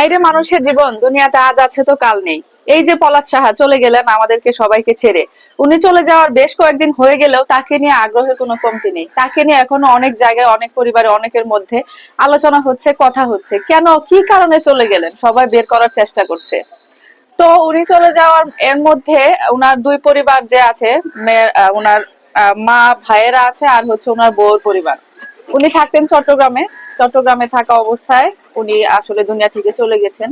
হাইরে মানুষের জীবন দুনিয়াতে আজ আছে তো কাল নেই। এই যে পলাশ সাহা চলে গেলেন আমাদেরকে সবাইকে ছেড়ে। উনি চলে যাওয়ার বেশ কয়েকদিন হয়ে গেলেও তাকে নিয়ে আগ্রহের কোনো কমতি নেই। তাকে নিয়ে এখনও অনেক জায়গায় অনেক পরিবারে অনেকের মধ্যে আলোচনা হচ্ছে কথা হচ্ছে। কেন কি কারণে চলে গেলেন? সবাই বের করার চেষ্টা করছে। তো উনি চলে যাওয়ার এর মধ্যে উনার দুই পরিবার যে আছে আহ, মা ভাইয়েরা আছে আর হচ্ছে উনার বউর পরিবার। উনি থাকতেন চট্টগ্রামে চট্টগ্রামে থাকা অবস্থায় উনি আসলে দুনিয়া থেকে চলে গেছেন।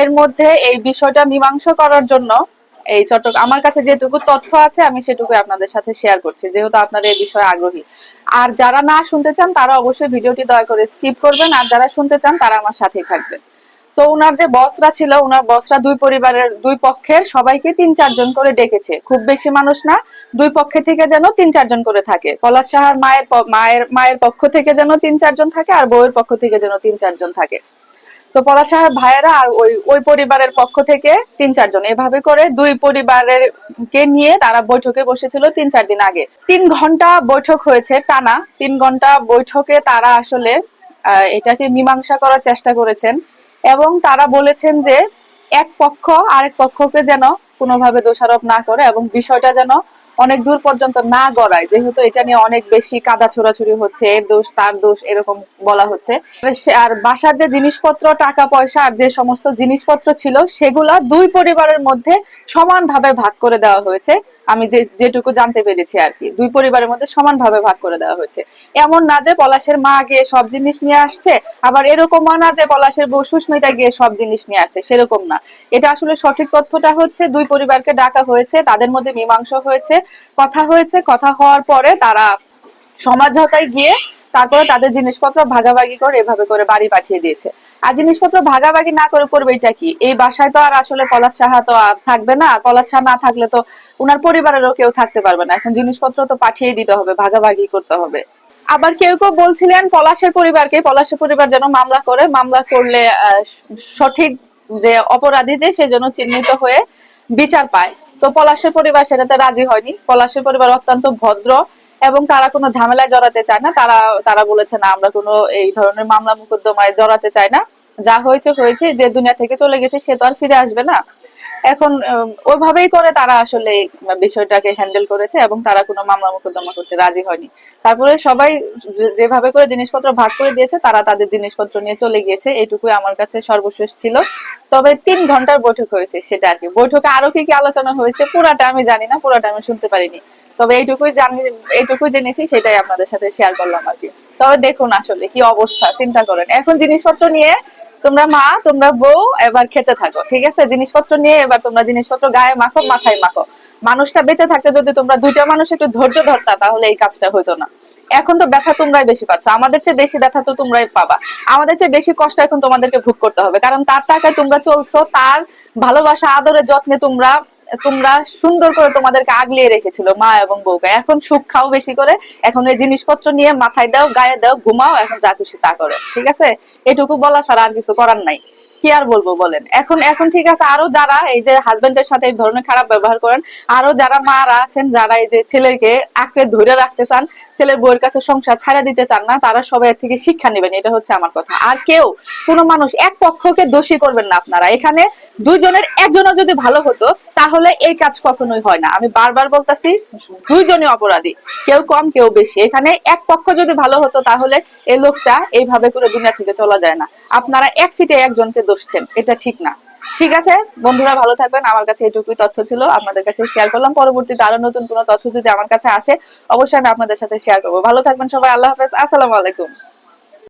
এর মধ্যে এই বিষয়টা মীমাংসা করার জন্য এই চট্টগ্রাম, আমার কাছে যেটুকু তথ্য আছে, আমি সেটুকু আপনাদের সাথে শেয়ার করছি, যেহেতু আপনারা এই বিষয়ে আগ্রহী। আর যারা না শুনতে চান, তারা অবশ্যই ভিডিওটি দয়া করে স্কিপ করবেন, আর যারা শুনতে চান, তারা আমার সাথেই থাকবেন। তো উনার যে বসরা ছিল, উনার বসরা দুই পরিবারের, দুই পক্ষের সবাইকে তিন চারজন করে ডেকেছে। খুব বেশি মানুষ না, দুই পক্ষে থেকে যেন তিন চারজন করে থাকে। পলাশ সাহার মায়ের মায়ের মায়ের পক্ষ থেকে যেন তিন চারজন থাকে আর বউয়ের পক্ষ থেকে যেন তিন চারজন থাকে। তো পলাশ সাহার ভাইয়েরা আর ওই ওই পরিবারের পক্ষ থেকে তিন চারজন। এভাবে করে দুই পরিবারের কে নিয়ে তারা বৈঠকে বসেছিল তিন চার দিন আগে। তিন ঘণ্টা বৈঠক হয়েছে টানা। তিন ঘণ্টা বৈঠকে তারা আসলে এটাকে মীমাংসা করার চেষ্টা করেছেন। এবং তারা বলেছেন যে এক পক্ষ আরেক পক্ষকে যেন কোনোভাবে দোষারোপ না করে এবং বিষয়টা যেন অনেক দূর পর্যন্ত না গড়ায়, যেহেতু এটা নিয়ে অনেক বেশি কাদা ছোড়াছুড়ি হচ্ছে এর দোষ তার দোষ এরকম বলা হচ্ছে। আর আর বাসার যে জিনিসপত্র, টাকা, পয়সা আর যে সমস্ত জিনিসপত্র ছিল, সেগুলা দুই পরিবারের মধ্যে সমানভাবে ভাগ করে দেওয়া হয়েছে। আমি যে যেটুকু জানতে পেরেছি আর কি, দুই পরিবারের মধ্যে সমানভাবে ভাগ করে দেওয়া হয়েছে। এমন না যে পলাশের মা গিয়ে সব জিনিস নিয়ে আসছে, আবার এরকম না যে পলাশের বউ সুস্মিতা গিয়ে সব জিনিস নিয়ে আসছে, সেরকম না। এটা আসলে সঠিক তথ্যটা হচ্ছে, দুই পরিবারকে ডাকা হয়েছে, তাদের মধ্যে মীমাংসা হয়েছে কথা হয়েছে, কথা হওয়ার পরে তারা সমাঝোতায় গিয়ে তারপরে তাদের জিনিসপত্র ভাগাভাগি করে এভাবে করে বাড়ি পাঠিয়ে দিয়েছে। আর জিনিসপত্র ভাগাভাগি না করে করবে এটা কি? এই বাসায় তো আর আসলে পলাশ সাহা তো আর থাকবে না। আর পলাশ সাহা না থাকলে তো উনার পরিবারেরও কেউ থাকতে পারবে না। এখন জিনিসপত্র তো পাঠিয়ে দিতে হবে, ভাগাভাগি করতে হবে। আবার কেউ কেউ বলছিলেন পলাশের পরিবারকে, পলাশের পরিবার যেন মামলা করে। মামলা করলে সঠিক যে অপরাধী যে সেজন্য চিহ্নিত হয়ে বিচার পায়। তো পলাশের পরিবার সেটাতে রাজি হয়নি। পলাশের পরিবার অত্যন্ত ভদ্র এবং তারা কোনো ঝামেলায় জড়াতে চায় না। তারা তারা বলেছে, না, আমরা কোনো এই ধরনের মামলা মোকদ্দমায় জড়াতে চাই না। যা হয়েছে হয়েছে। যে দুনিয়া থেকে চলে গেছে, সে তো আর ফিরে আসবে না। এখন ওইভাবেই করে তারা আসলে বিষয়টাকে হ্যান্ডেল করেছে এবং তারা কোনো মামলা মোকদ্দমা করতে রাজি হয়নি। তারপরে সবাই যেভাবে করে জিনিসপত্র ভাগ করে দিয়েছে, তারা তাদের জিনিসপত্র নিয়ে চলে গিয়েছে। এইটুকুই আমার কাছে সর্বশেষ ছিল। তবে তিন ঘণ্টার বৈঠক হয়েছে সেটা আর কি। বৈঠকে আরও কি কি আলোচনা হয়েছে, পুরাটা আমি জানি না, পুরাটা আমি শুনতে পারিনি। তবে এইটুকুই জানি, এইটুকুই জেনেছি, সেটাই আপনাদের সাথে শেয়ার করলাম আর কি। তবে দেখুন আসলে কি অবস্থা, চিন্তা করেন। এখন জিনিসপত্র নিয়ে তোমরা মা, তোমরা বউ, এবার খেতে থাকো, ঠিক আছে? জিনিসপত্র নিয়ে এবার তোমরা জিনিসপত্র গায়ে মাখো, মাথায় মাখো। মানুষটা বেঁচে থাকতে যদি তোমরা দুইটা মানুষ একটু ধৈর্য ধরতা, তাহলে এই কাজটা হইতো না। এখন তো ব্যথা তোমরাই বেশি পাচ্ছ। আমাদের চেয়ে বেশি ব্যথা তো তোমরাই পাবা। আমাদের চেয়ে বেশি কষ্ট এখন তোমাদেরকে ভোগ করতে হবে। কারণ তার টাকায় তোমরা চলছো, তার ভালোবাসা, আদরের যত্নে তোমরা তোমরা সুন্দর করে তোমাদেরকে আগলিয়ে রেখেছিল, মা এবং বউকে। এখন সুখ খাও বেশি করে, এখন এই জিনিসপত্র নিয়ে মাথায় দাও, গায়ে দাও, ঘুমাও, এখন যা খুশি তা করো, ঠিক আছে? এটুকু বলা ছাড়া আর কিছু করার নাই। কি আর বলব বলেন? এখন এখন ঠিক আছে, আরও যারা এই যে হাজবেন্ডের সাথে এই ধরনের খারাপ ব্যবহার করেন, আরও যারা মারা আছেন, যারা এই যে ছেলেকে আঁকড়ে ধরে রাখতে চান, ছেলের বউয়ের কাছে সংসার ছাড়া দিতে চান না, তারা সবাই থেকে শিক্ষা নেবেন, এটা হচ্ছে আমার কথা। আর কেউ, কোনো মানুষ এক পক্ষকে দোষী করবেন না আপনারা। এখানে দুজনের একজনও যদি ভালো হতো তাহলে এই কাজ কখনোই হয় না। আমি বারবার বলতাছি, দুইজনই অপরাধী। কেউ কম, কেউ বেশি। এখানে এক পক্ষ যদি ভালো হতো, তাহলে এই লোকটা এইভাবে করে দুনিয়া থেকে চলা যায় না। আপনারা এক সিটে একজনকে দোষছেন, এটা ঠিক না। ঠিক আছে? বন্ধুরা, ভালো থাকবেন। আমার কাছে এটুকুই তথ্য ছিল। আপনাদের কাছে শেয়ার করলাম। পরবর্তীতে আরও নতুন কোনো তথ্য যদি আমার কাছে আসে, অবশ্যই আমি আপনাদের সাথে শেয়ার করব। ভালো থাকবেন সবাই। আল্লাহ হাফেজ। আসসালামু আলাইকুম।